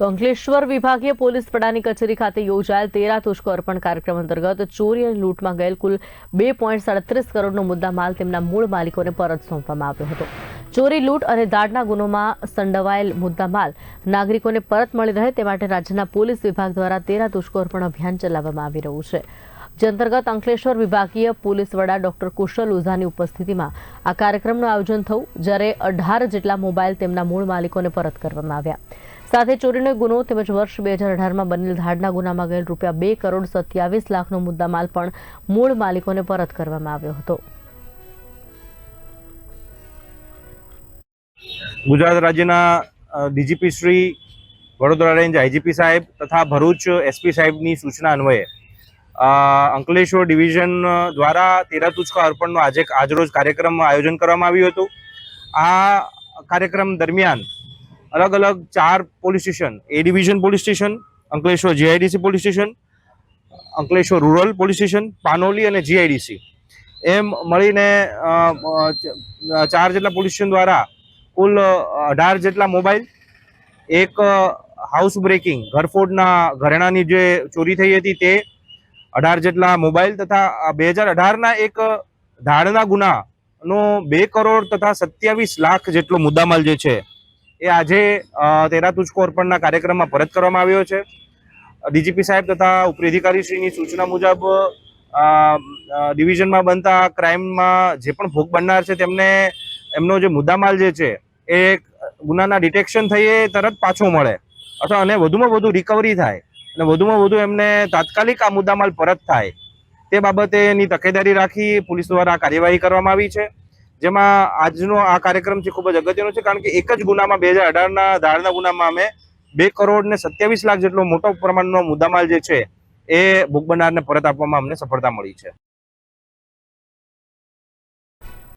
તો અંકલેશ્વર વિભાગીય પોલીસ વડાની કચેરી ખાતે યોજાયેલ તેરા તુષ્કો અર્પણ કાર્યક્રમ અંતર્ગત ચોરી અને લૂંટમાં ગયેલ કુલ બે પોઈન્ટ સાડત્રીસ કરોડનો મુદ્દા માલ તેમના મૂળ માલિકોને પરત સોંપવામાં આવ્યો હતો. ચોરી, લૂંટ અને દાડના ગુનોમાં સંડવાયેલ મુદ્દા માલ નાગરિકોને પરત મળી રહે તે માટે રાજ્યના પોલીસ વિભાગ દ્વારા તેરા તુષ્કો અર્પણ અભિયાન ચલાવવામાં આવી રહ્યું છે. જે અંતર્ગત અંકલેશ્વર વિભાગીય પોલીસ વડા ડોક્ટર કુશલ ઓઝાની ઉપસ્થિતિમાં આ કાર્યક્રમનું આયોજન થયું, જ્યારે અઢાર જેટલા મોબાઈલ તેમના મૂળ માલિકોને પરત કરવામાં આવ્યા. સાથે ચોરીનો ગુનો તેમજ વર્ષ બે હજાર અઢારમાં બનેલ ધાડના ગુનામાં ગયેલ રૂપિયા બે કરોડ સત્યાવીસ લાખનો મુદ્દામાલ પણ મૂળ માલિકોને પરત કરવામાં આવ્યો હતો. ગુજરાત રાજ્યના DGP Shri Vadodara range IGP સાહેબ તથા ભરૂચ એસપી સાહેબની સૂચના અન્વયે અંકલેશ્વર ડિવિઝન દ્વારા તેરા અર્પણનો આજે આજરોજ કાર્યક્રમ આયોજન કરવામાં આવ્યું હતું. આ કાર્યક્રમ દરમિયાન અલગ અલગ ચાર police station, A division police station, Ankleshwar GIDC police station, Ankleshwar rural police station, Panoli અને જીઆઈડીસી. એમ મળીને ચાર જેટલા પોલીસ સ્ટેશન દ્વારા કુલ અઢાર જેટલા મોબાઈલ, એક હાઉસ બ્રેકિંગ, ઘરફોડના ઘરેણાની જે ચોરી થઈ હતી તે અઢાર જેટલા મોબાઈલ તથા બે હજાર અઢારના એક ધાડના ગુનાનો બે કરોડ તથા સત્યાવીસ લાખ જેટલો મુદ્દામાલ જે છે, એ આજે તેરા તુજકો અર્પણના કાર્યક્રમમાં પરત કરવામાં આવ્યો છે. ડીજીપી સાહેબ તથા ઉપરી અધિકારીશ્રીની સૂચના મુજબ ડિવિઝનમાં બનતા ક્રાઇમમાં જે પણ ભોગ બનનાર છે, તેમને, એમનો જે મુદ્દામાલ જે છે, એ ગુનાના ડિટેક્શન થઈએ તરત પાછો મળે. અથવા અને વધુમાં વધુ રિકવરી થાય. અને વધુમાં વધુ એમને તાત્કાલિક આ મુદ્દામાલ પરત થાય તે બાબતેની તકેદારી રાખી પોલીસ દ્વારા કાર્યવાહી કરવામાં આવી છે. જેમાં આજનો આ કાર્યક્રમ છે ખૂબ જ અગત્યનો છે કારણ કે એક જ ગુનામાં બે હજાર અઢારના ધારના ગુનામાં અમે બે કરોડ ને સત્યાવીસ લાખ જેટલો મોટો પ્રમાણનો મુદ્દામાલ જે છે એ ભોગ બનનારને પરત આપવામાં અમને સફળતા મળી છે.